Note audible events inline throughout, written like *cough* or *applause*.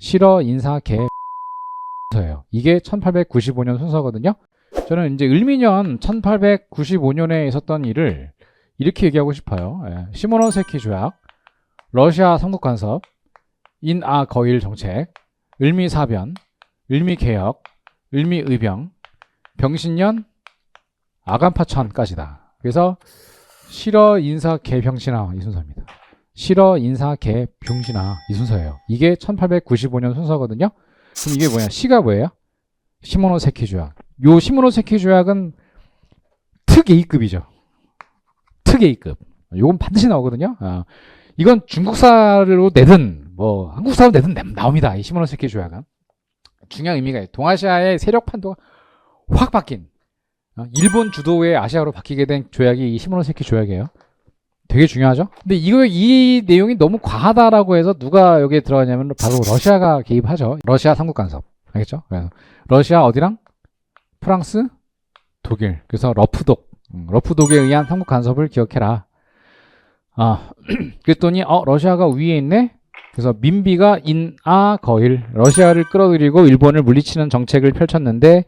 실어 인사 개 순서예요. 이게 1895년 순서거든요. 저는 이제 을미년 1895년에 있었던 일을 이렇게 얘기하고 싶어요. 예. 시모노세키 조약, 러시아 삼국 간섭, 인아 거일 정책, 을미 사변, 을미 개혁, 을미 의병, 병신년, 아간파천까지다. 그래서 실어 인사 개병신아 이 순서입니다. 실어 인사 개 병신아 이 순서예요. 이게 1895년 순서거든요. 그럼 이게 뭐냐? 시가 뭐예요? 시모노세키 조약. 요 시모노세키 조약은 특 A급이죠. 특 A급. 요건 반드시 나오거든요. 아, 이건 중국사로 내든 뭐 한국사로 내든 나- 나옵니다. 이 시모노세키 조약은. 중요한 의미가. 동아시아의 세력 판도가 확 바뀐 어, 일본 주도의 아시아로 바뀌게 된 조약이 이 시모노세키 조약이에요. 되게 중요하죠. 근데 이거 이 내용이 너무 과하다라고 해서 누가 여기에 들어가냐면 바로 러시아가 개입하죠. 러시아 삼국 간섭. 알겠죠? 그래서 러시아 어디랑 프랑스, 독일. 그래서 러프독, 음, 러프독에 의한 삼국 간섭을 기억해라. 아, *clears throat* 그랬더니 어 러시아가 위에 있네. 그래서 민비가 인아 거일 러시아를 끌어들이고 일본을 물리치는 정책을 펼쳤는데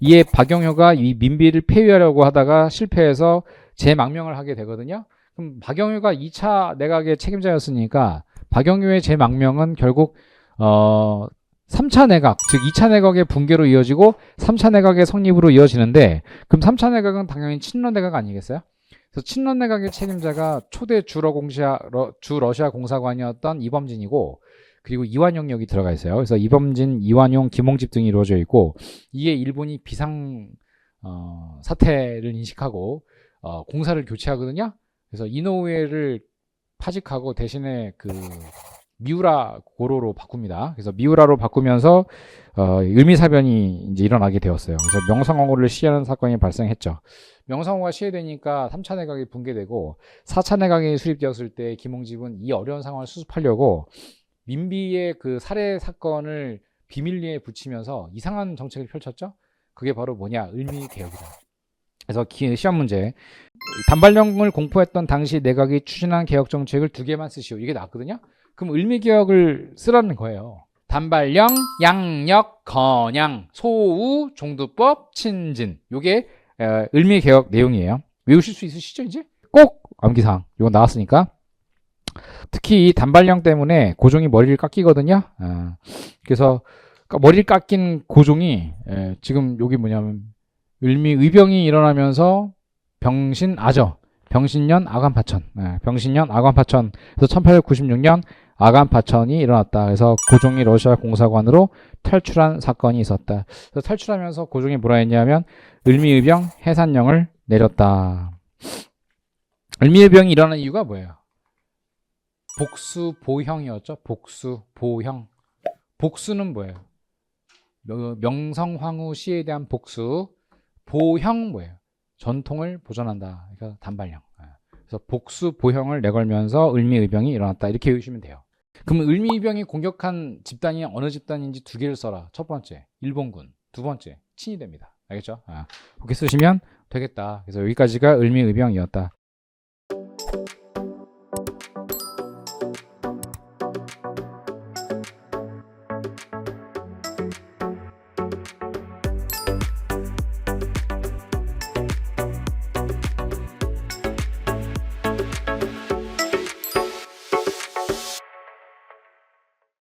이에 박영효가 이 민비를 폐위하려고 하다가 실패해서 재망명을 하게 되거든요. 그럼 박영효가 2차 내각의 책임자였으니까 박영효의 재망명은 결국 어 3차 내각, 즉 2차 내각의 붕괴로 이어지고 3차 내각의 성립으로 이어지는데 그럼 3차 내각은 당연히 친러 내각 아니겠어요? 그래서 친러 내각의 책임자가 초대 주러 공시아 러- 주 러시아 공사관이었던 이범진이고 그리고 이완용 역이 들어가 있어요. 그래서 이범진, 이완용, 김홍집 등이 이루어져 있고 이에 일본이 비상 어, 사태를 인식하고 어, 공사를 교체하거든요. 그래서 이노우에를 파직하고 대신에 그 미우라 고로로 바꿉니다. 그래서 미우라로 바꾸면서 어, 을미사변이 이제 일어나게 되었어요. 그래서 명성황후를 시해하는 사건이 발생했죠. 명성황후가 시해되니까 3차 내각이 붕괴되고 4차 내각이 수립되었을 때 김홍집은 이 어려운 상황을 수습하려고 민비의 그 살해 사건을 비밀리에 붙이면서 이상한 정책을 펼쳤죠. 그게 바로 뭐냐? 을미 개혁이다. 그래서 기- 시험 문제 단발령을 공포했던 당시 내각이 추진한 개혁 정책을 두 개만 쓰시오. 이게 나왔거든요. 그럼 을미 개혁을 쓰라는 거예요. 단발령, 양력, 건양, 소우, 종두법, 친진. 요게 어, 을미 개혁 내용이에요. 외우실 수 있으시죠, 이제? 꼭 암기사항. 이거 나왔으니까. 특히 이 단발령 때문에 고종이 머리를 깎이거든요. 아, 그래서 까- 머리를 깎인 고종이 에, 지금 여기 뭐냐면 을미 의병이 일어나면서 병신 아저 병신년 아간파천 예, 병신년 아간파천 그래서 1896년 아간파천이 일어났다. 그래서 고종이 러시아 공사관으로 탈출한 사건이 있었다. 그래서 탈출하면서 고종이 뭐라 했냐면 을미의병 해산령을 내렸다. 을미의병이 일어난 이유가 뭐예요? 복수 보형이었죠. 복수 보형. 복수는 뭐예요? 명- 명성황후 시에 대한 복수. 보형 뭐예요? 전통을 보존한다. 그러니까 단발령. 예. 그래서 복수 보형을 내걸면서 을미의병이 일어났다. 이렇게 외우시면 돼요. 그럼 을미의병이 공격한 집단이 어느 집단인지 두 개를 써라. 첫 번째 일본군, 두 번째 친이 됩니다. 알겠죠? 아, 그렇게 쓰시면 되겠다. 그래서 여기까지가 을미의병이었다.